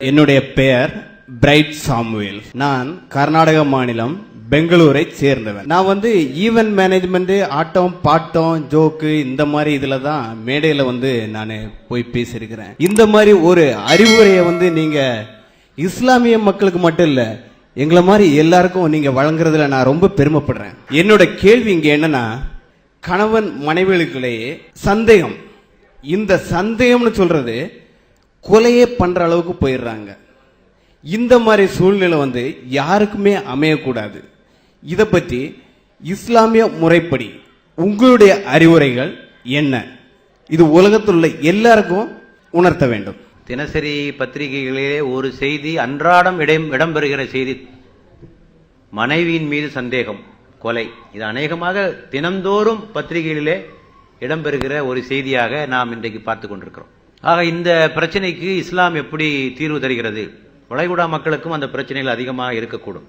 என்னுடைய பெயர் bright Samuel. நான் கர்நாடக மாநிலம் பெங்களூரை சேர்ந்தவன். நான் வந்து ஈவென்ட் மேனேஜ்மெண்ட் ஆட்டம் பாட்டம் ஜோக்கு இந்த மாதிரி இதில் தான் மேடையில் வந்து நான் போய் பேசியிருக்கிறேன். இந்த மாதிரி ஒரு அறிவுரையை வந்து நீங்கள் இஸ்லாமிய மக்களுக்கு மட்டும் இல்லை எங்களை மாதிரி எல்லாருக்கும் நீங்கள் வழங்குறதுல நான் ரொம்ப பெருமைப்படுறேன். என்னோட கேள்வி இங்கே என்னன்னா கணவன் மனைவிகளுக்குள்ளேயே சந்தேகம். இந்த சந்தேகம்னு சொல்றது கொலையே பண்ற அளவுக்கு போயிடுறாங்க. இந்த மாதிரி சூழ்நிலை வந்து யாருக்குமே அமையக்கூடாது. இதை பற்றி இஸ்லாமிய முறைப்படி உங்களுடைய அறிவுரைகள் என்ன? இது உலகத்தில் உள்ள எல்லாருக்கும் உணர்த்த வேண்டும். தினசரி பத்திரிகைகளிலே ஒரு செய்தி அன்றாடம் இடம் இடம்பெறுகிற செய்தி. மனைவியின் மீது சந்தேகம் கொலை. இது அநேகமாக தினந்தோறும் பத்திரிகைகளிலே இடம்பெறுகிற ஒரு செய்தியாக நாம் இன்றைக்கு பார்த்து கொண்டிருக்கிறோம். ஆக இந்த பிரச்சனைக்கு இஸ்லாம் எப்படி தீர்வு தருகிறது? வளைகுடா மக்களுக்கும் அந்த பிரச்சனைகள் அதிகமாக இருக்கக்கூடும்.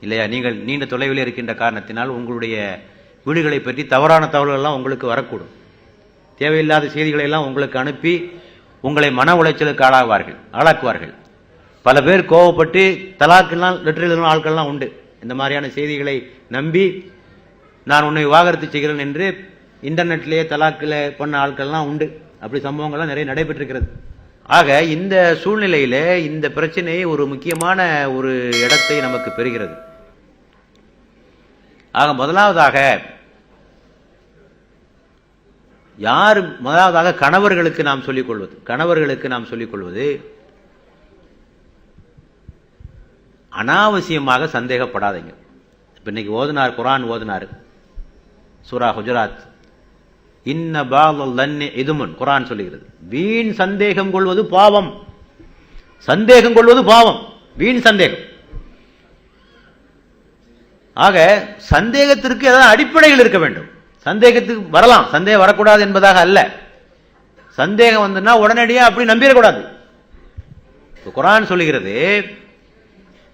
இல்லையா? நீங்கள் நீண்ட தொலைவில் இருக்கின்ற காரணத்தினால் உங்களுடைய வீடுகளை பற்றி தவறான தகவல்கள்லாம் உங்களுக்கு வரக்கூடும். தேவையில்லாத செய்திகளை எல்லாம் உங்களுக்கு அனுப்பி உங்களை மன உளைச்சலுக்கு ஆளாகுவார்கள் ஆளாக்குவார்கள். பல பேர் கோவப்பட்டு தலாக்கெல்லாம் லெட்டர் எழுதின ஆட்கள்லாம் உண்டு. இந்த மாதிரியான செய்திகளை நம்பி நான் உன்னை விவாகரத்து செய்கிறேன் என்று இன்டர்நெட்லேயே தலாக்கில் பண்ண ஆட்கள்லாம் உண்டு. அப்படி சம்பவங்கள்லாம் நிறைய நடைபெற்றிருக்கிறது. ஆக இந்த சூழ்நிலையில இந்த பிரச்சனை ஒரு முக்கியமான ஒரு இடத்தை நமக்கு பெறுகிறது. ஆக முதலாவதாக யார் முதலாவதாக கணவர்களுக்கு நாம் சொல்லிக் கொள்வது கணவர்களுக்கு நாம் சொல்லிக் கொள்வது அனாவசியமாக சந்தேகப்படாதீங்க. இப்ப இன்னைக்கு ஓதுனார் குரான் ஓதுனார் சூரா குஜராத் இன்ன பாலன்னி இதுமுன். குரான் சொல்லுகிறது. வீண் சந்தேகம் கொள்வது பாவம். சந்தேகம் கொள்வது பாவம். வீண் சந்தேகம். ஆக சந்தேகத்திற்கு ஏதாவது அடிப்படைகள் இருக்க வேண்டும். சந்தேகத்துக்கு வரலாம். சந்தேகம் வரக்கூடாது என்பதாக அல்ல. சந்தேகம் வந்துன்னா உடனடியாக அப்படி நம்பிடக்கூடாது. இப்ப குரான் சொல்லுகிறது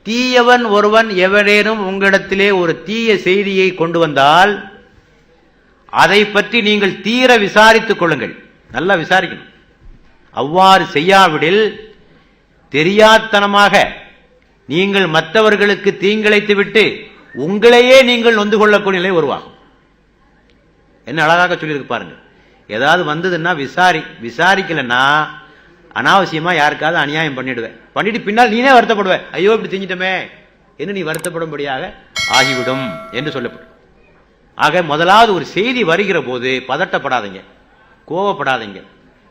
தீயவன் ஒருவன் எவரேனும் உங்களிடத்திலே ஒரு தீய செய்தியை கொண்டு வந்தால் அதை பற்றி நீங்கள் தீர விசாரித்துக் கொள்ளுங்கள். நல்லா விசாரிக்கணும். அவ்வாறு செய்யாவிடில் தெரியாத்தனமாக நீங்கள் மற்றவர்களுக்கு தீங்கிழைத்து விட்டு உங்களையே நீங்கள் நொந்து கொள்ளக்கூடிய நிலை உருவாகும். என்ன அழகாக சொல்லியிருக்கு பாருங்க. ஏதாவது வந்ததுன்னா விசாரி விசாரிக்கலன்னா அனாவசியமா யாருக்காவது அநியாயம் பண்ணிடுவேன் பண்ணிட்டு பின்னால் நீனே வருத்தப்படுவேன் ஐயோ இப்படி செஞ்சிட்டமே. என்று நீ வருத்தப்படும்படியாக ஆகிவிடும் என்று சொல்லப்படும். ஆக முதலாவது ஒரு செய்தி வருகிற போது பதட்டப்படாதீங்க. கோவப்படாதீங்க.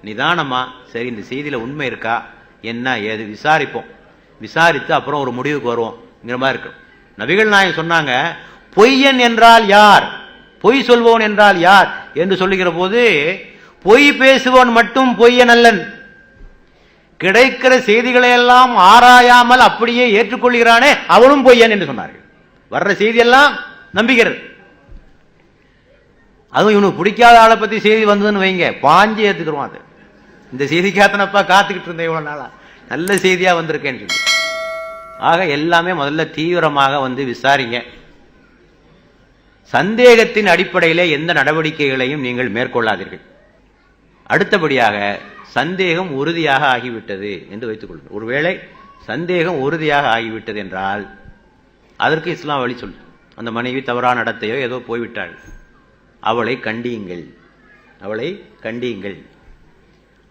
நிதானமாக சரி இந்த செய்தியில் உண்மை இருக்கா? என்ன ஏது? விசாரிப்போம். விசாரித்து அப்புறம் ஒரு முடிவுக்கு வருவோம்ங்கிற மாதிரி இருக்கும். நபிகள் நாயகம் சொன்னாங்க பொய்யன் என்றால் யார்? பொய் சொல்வோன் என்றால் யார்? என்று சொல்லுகிற போது பொய் பேசுவோன் மட்டும் பொய்யன் அல்லன். கிடைக்கிற செய்திகளை எல்லாம் ஆராயாமல் அப்படியே ஏற்றுக்கொள்கிறானே அவனும் பொய்யன் என்று சொன்னார்கள். வர்ற செய்தியெல்லாம் நம்புகிறது. அதுவும் இவனுக்கு பிடிக்காத ஆளை பத்தி செய்தி வந்ததுன்னு வைங்க. பாஞ்சு ஏத்துக்கிறோம் அது. இந்த செய்திக்காத்தனப்பா காத்துக்கிட்டு இருந்தேன் இவ்வளவு நாளா. நல்ல செய்தியா வந்திருக்கேன்னு சொல்லி. ஆக எல்லாமே முதல்ல தீவிரமாக வந்து விசாரிங்க. சந்தேகத்தின் அடிப்படையிலே எந்த நடவடிக்கைகளையும் நீங்கள் மேற்கொள்ளாதீர்கள். அடுத்தபடியாக சந்தேகம் உறுதியாக ஆகிவிட்டது என்று வைத்துக் கொள்ளுங்கள். ஒருவேளை சந்தேகம் உறுதியாக ஆகிவிட்டது என்றால் அதற்கு இஸ்லாம் வழி சொல்லு. அந்த மனைவி தவறான நடத்தையோ ஏதோ போய்விட்டாள். அவளை கண்டியுங்கள். அவளை கண்டியுங்கள்.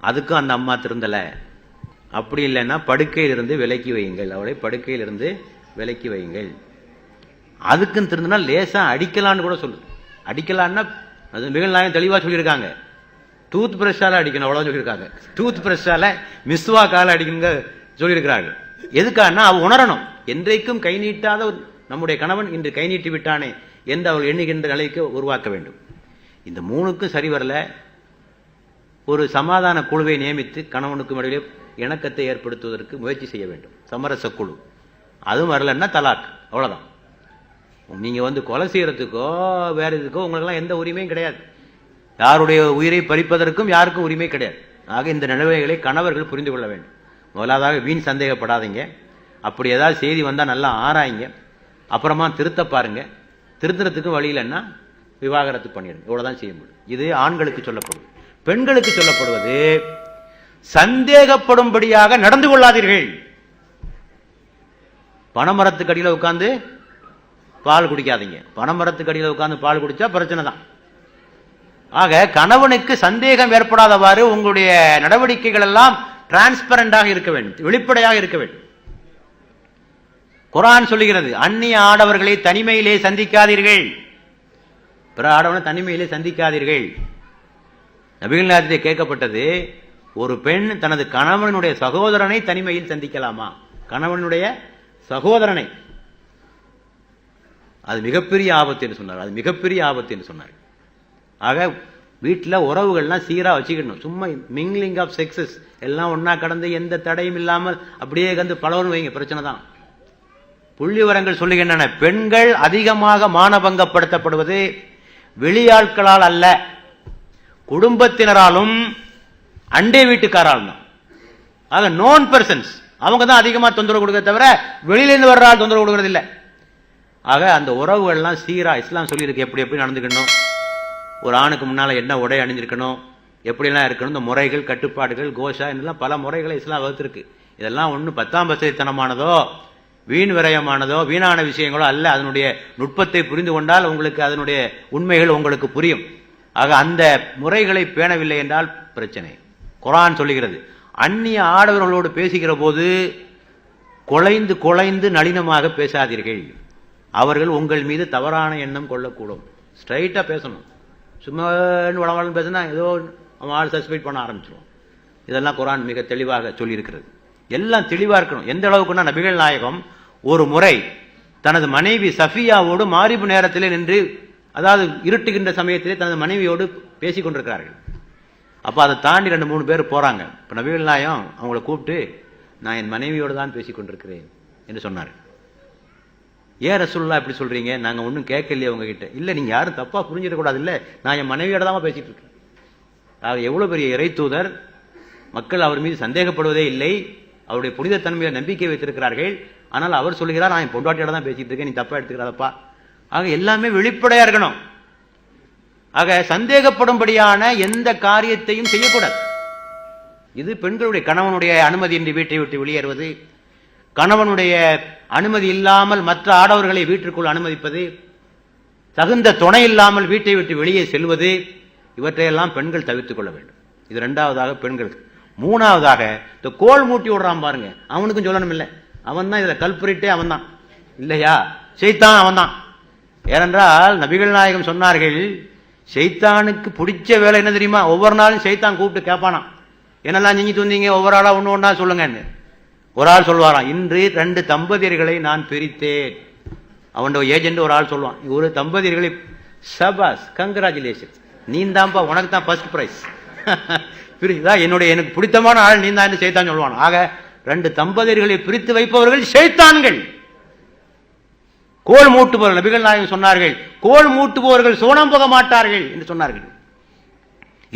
அதுக்கும் அந்த அம்மா திருந்தலை. அப்படி இல்லைன்னா படுக்கையிலிருந்து விலக்கி வையுங்கள். அவளை படுக்கையிலிருந்து விலக்கி வையுங்கள். அதுக்கும் திருந்தினா லேசாக அடிக்கலான்னு கூட சொல்லு. அடிக்கலான்னா அது மிக நாயம் சொல்லியிருக்காங்க. டூத் பிரஷால அடிக்கணும் அவ்வளோ சொல்லியிருக்காங்க. டூத் பிரஷால மிஸ்வாக்கால அடிக்கணுங்க சொல்லியிருக்கிறாங்க. எதுக்காகனா அவ உணரணும். என்றைக்கும் கை நீட்டாத நம்முடைய கணவன் இன்று கை நீட்டி விட்டானே என்று அவள் எண்ணுகின்ற நிலைக்கு உருவாக்க வேண்டும். இந்த மூணுக்கும் சரி வரல. ஒரு சமாதான குழுவை நியமித்து கணவனுக்கும் இடையிலே இணக்கத்தை ஏற்படுத்துவதற்கு முயற்சி செய்ய வேண்டும். சமரச குழு. அதுவும் வரலன்னா தலாக். அவ்வளோதான் நீங்கள் வந்து கொலை செய்கிறதுக்கோ வேறு இதுக்கோ உங்களுக்கெல்லாம் எந்த உரிமையும் கிடையாது. யாருடைய உயிரை பறிப்பதற்கும் யாருக்கும் உரிமை கிடையாது. ஆக இந்த நிலவைகளை கணவர்கள் புரிந்து கொள்ள வேண்டும். முதலாவதாக வீண் சந்தேகப்படாதீங்க. அப்படி ஏதாவது செய்தி வந்தால் நல்லா ஆராய்ங்க. அப்புறமா திருத்த பாருங்கள் திருத்துறதுக்கு வழி இல்லைன்னா விவாகரத்து பண்ணிடுங்க. இவ்வளவுதான் செய்ய முடியும். இது ஆண்களுக்கு சொல்லப்படுது. பெண்களுக்கு சொல்லப்படுவது சந்தேகப்படும்படியாக நடந்து கொள்ளாதீர்கள். பனைமரத்துக்கு அடியில் உட்காந்து பால் குடிக்காதீங்க. பனைமரத்துக்கு அடியில் உட்காந்து பால் குடிச்சா பிரச்சனை தான். ஆக கணவனுக்கு சந்தேகம் ஏற்படாதவாறு உங்களுடைய நடவடிக்கைகள் எல்லாம் டிரான்ஸ்பரண்டாக இருக்க வேண்டும். வெளிப்படையாக இருக்க வேண்டும். குரான் சொல்லுகிறது அந்நிய ஆடவர்களை தனிமையிலே சந்திக்காதீர்கள். பிற ஆடவனை தனிமையிலே சந்திக்காதீர்கள். நபிகள் கேட்கப்பட்டது ஒரு பெண் தனது கணவனுடைய சகோதரனை தனிமையில் சந்திக்கலாமா? கணவனுடைய சகோதரனை. அது மிகப்பெரிய ஆபத்து என்று சொன்னார். அது மிகப்பெரிய ஆபத்து என்று சொன்னார். ஆக வீட்டில் உறவுகள்லாம் சீராக வச்சுக்கணும் சும்மா மிங்லிங் ஆஃப் செக்ஸஸ் எல்லாம் ஒன்றா கடந்து எந்த தடையும் இல்லாமல் அப்படியே கந்து பலவரும் வைங்க பிரச்சனை தான். புள்ளி விவரங்கள் சொல்லுகின்றன. பெண்கள் அதிகமாக மானபங்கப்படுத்தப்படுவது வெளியாட்களால் அல்ல. குடும்பத்தினராலும் அண்டை வீட்டுக்காராலும். தான் ஆக நோன் பர்சன்ஸ் அவங்க தான் அதிகமாக தொந்தரவு கொடுக்க தவிர வெளியிலேருந்து வர்ற ஆள் தொந்தரவு கொடுக்கறதில்ல. ஆக அந்த உறவுகள்லாம் சீரா இஸ்லாம் சொல்லியிருக்கு. எப்படி எப்படி நடந்துக்கணும்? ஒரு ஆணுக்கு முன்னால் என்ன உடை அணிஞ்சிருக்கணும்? எப்படிலாம் இருக்கணும்? இந்த முறைகள் கட்டுப்பாடுகள் கோஷா இதெல்லாம் பல முறைகளை இஸ்லாம் வகுத்திருக்கு. இதெல்லாம் ஒன்றும் பத்தாம் பசைத்தனமானதோ? வீண் விரயமானதோ வீணான விஷயங்களோ அல்ல. அதனுடைய நுட்பத்தை புரிந்து கொண்டால் உங்களுக்கு அதனுடைய உண்மைகள் உங்களுக்கு புரியும். ஆக அந்த முறைகளை பேணவில்லை என்றால் பிரச்சனை. குரான் சொல்லுகிறது அந்நிய ஆடவர்களோடு பேசுகிற போது குலைந்து குலைந்து நளினமாக பேசாதீர்கள். அவர்கள் உங்கள் மீது தவறான எண்ணம் கொள்ளக்கூடும். ஸ்ட்ரைட்டாக பேசணும். சும்மா வளவளன்னு பேசினா ஏதோ அவன் ஆள் சஸ்பெக்ட் பண்ண ஆரம்பிச்சிடும் இதெல்லாம் குரான் மிக தெளிவாக சொல்லியிருக்கிறது. எல்லாம் தெளிவாக இருக்கணும். எந்த அளவுக்குன்னா நபிகள் நாயகம் ஒரு முறை தனது மனைவி சஃபியாவோடு மாரிபு நேரத்திலே நின்று அதாவது இருட்டுகின்ற சமயத்திலே தனது மனைவியோடு பேசிக் கொண்டிருக்கிறார்கள். அப்போ அதை தாண்டி ரெண்டு மூணு பேர் போகிறாங்க இப்போ நபிகள் நாயம் அவங்கள கூப்பிட்டு நான் என் மனைவியோடு தான் பேசி கொண்டிருக்கிறேன் என்று சொன்னார் ஏன் ரசுல்லா இப்படி சொல்கிறீங்க நாங்கள் ஒன்றும் கேட்கலையே உங்ககிட்ட. இல்லை நீங்கள் யாரும் தப்பாக புரிஞ்சிடக்கூடாது இல்லை நான் என் மனைவியோட தான் பேசிகிட்டு இருக்கேன். ஆக எவ்வளோ பெரிய இறை தூதர்? மக்கள் அவர் மீது சந்தேகப்படுவதே இல்லை. அவருடைய புனிதத்தன்மையை நம்பிக்கை வைத்திருக்கிறார்கள். ஆனால் அவர் சொல்லுகிறார் நான் என் பொண்டாட்டியோட தான் பேசிட்டு இருக்கேன் நீ தப்பா எடுத்துக்கிறாதப்பா. ஆக எல்லாமே வெளிப்படையா இருக்கணும். ஆக சந்தேகப்படும்படியான எந்த காரியத்தையும் செய்யக்கூடாது. இது பெண்களுடைய கணவனுடைய அனுமதி என்று வீட்டை விட்டு வெளியேறுவது கணவனுடைய அனுமதி இல்லாமல் மற்ற ஆடவர்களை வீட்டிற்குள் அனுமதிப்பது தகுந்த துணை இல்லாமல் வீட்டை விட்டு வெளியே செல்வது இவற்றையெல்லாம் பெண்கள் தவிர்த்து கொள்ள வேண்டும். இது ரெண்டாவதாக பெண்கள் மூணாவதாக இந்த கோல் மூட்டி விடுறான் பாருங்க அவனுக்கும் சொல்லணும் இல்லை அவன் தான் இதுல கல்புரிட்டே அவன் தான் இல்லையா? செய்தான் அவன் தான் ஏனென்றால் நபிகள் நாயகம் சொன்னார்கள் செய்தானுக்கு பிடிச்ச வேலை என்ன தெரியுமா? ஒவ்வொரு நாளும் செய்தான் கூப்பிட்டு கேட்பானான் என்னெல்லாம் செஞ்சுட்டு வந்தீங்க? ஒவ்வொரு ஆளா ஒன்று ஒன்றா சொல்லுங்கன்னு. ஒரு ஆள் சொல்வாராம் இன்று ரெண்டு தம்பதியர்களை நான் பிரித்தேன். அவனோட ஏஜென்ட் ஒரு ஆள் சொல்லுவான் ஒரு தம்பதியர்களை சபாஸ் கங்க்ராச்சுலேஷன் நீ தான்ப்பா உனக்கு தான் ஃபர்ஸ்ட் ப்ரைஸ் புரியுதா என்னுடைய எனக்கு பிடித்தமான ஆள் நீ தான் செய்தான் சொல்லுவான். ஆக ரெண்டு தம்பதியர்களை பிரித்து வைப்பவர்கள் ஷைத்தான்கள். கோல் மூட்டுபவர்கள் நபிகள் நாயகம் சொன்னார்கள் கோல் மூட்டுபவர்கள் சோனம் போக மாட்டார்கள் என்று சொன்னார்கள்.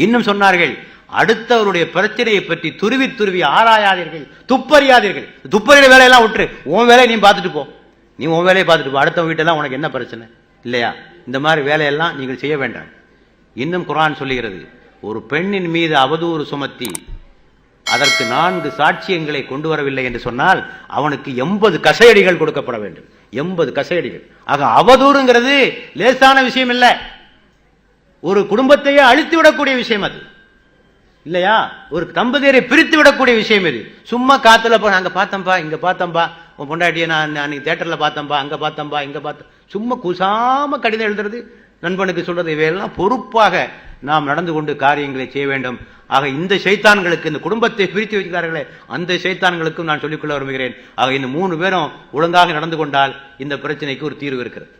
இன்னும் சொன்னார்கள் அடுத்தவருடைய பிரச்சனையை பற்றி துருவி துருவி ஆராயாதீர்கள் துப்பறியாதீர்கள். துப்பறிய வேலையெல்லாம் விட்டுரு உன் வேலையை நீ பார்த்துட்டு போ. நீ உன் வேலையை பார்த்துட்டு போ அடுத்த வீட்டெல்லாம் உனக்கு என்ன பிரச்சனை? இல்லையா? இந்த மாதிரி வேலையெல்லாம் நீங்கள் செய்ய வேண்டாம். இன்னும் குரான் சொல்லுகிறது ஒரு பெண்ணின் மீது அவதூறு சுமத்தி அதற்கு நான்கு சாட்சியங்களை கொண்டு வரவில்லை என்று சொன்னால் அவனுக்கு எண்பது கசையடிகள் கொடுக்கப்பட வேண்டும். எண்பது கசையடிகள். ஆக அவதூறுங்கிறது லேசான விஷயம் இல்லை. ஒரு குடும்பத்தையே அழித்து விடக்கூடிய விஷயம் அது. இல்லையா? ஒரு தம்பதியரை பிரித்து விடக்கூடிய விஷயம் இது. சும்மா காத்துல போ அங்க பார்த்தம்பா இங்க பார்த்தம்பா உன் பொண்டாட்டியை நான் அன்னைக்கு தேட்டர்ல பார்த்தம்பா அங்க பார்த்தம்பா இங்க பார்த்த சும்மா குசாம கடிதம் எழுதுறது நண்பனுக்கு சொல்றது இவையெல்லாம் பொறுப்பாக நாம் நடந்து கொண்டு காரியங்களை செய்ய வேண்டும். ஆக இந்த சைத்தான்களுக்கு இந்த குடும்பத்தை பிரித்து வைக்கிறார்களே அந்த சைத்தான்களுக்கும் நான் சொல்லிக்கொள்ள விரும்புகிறேன். ஆக இந்த மூணு பேரும் ஒழுங்காக நடந்து கொண்டால் இந்த பிரச்சனைக்கு ஒரு தீர்வு இருக்கிறது.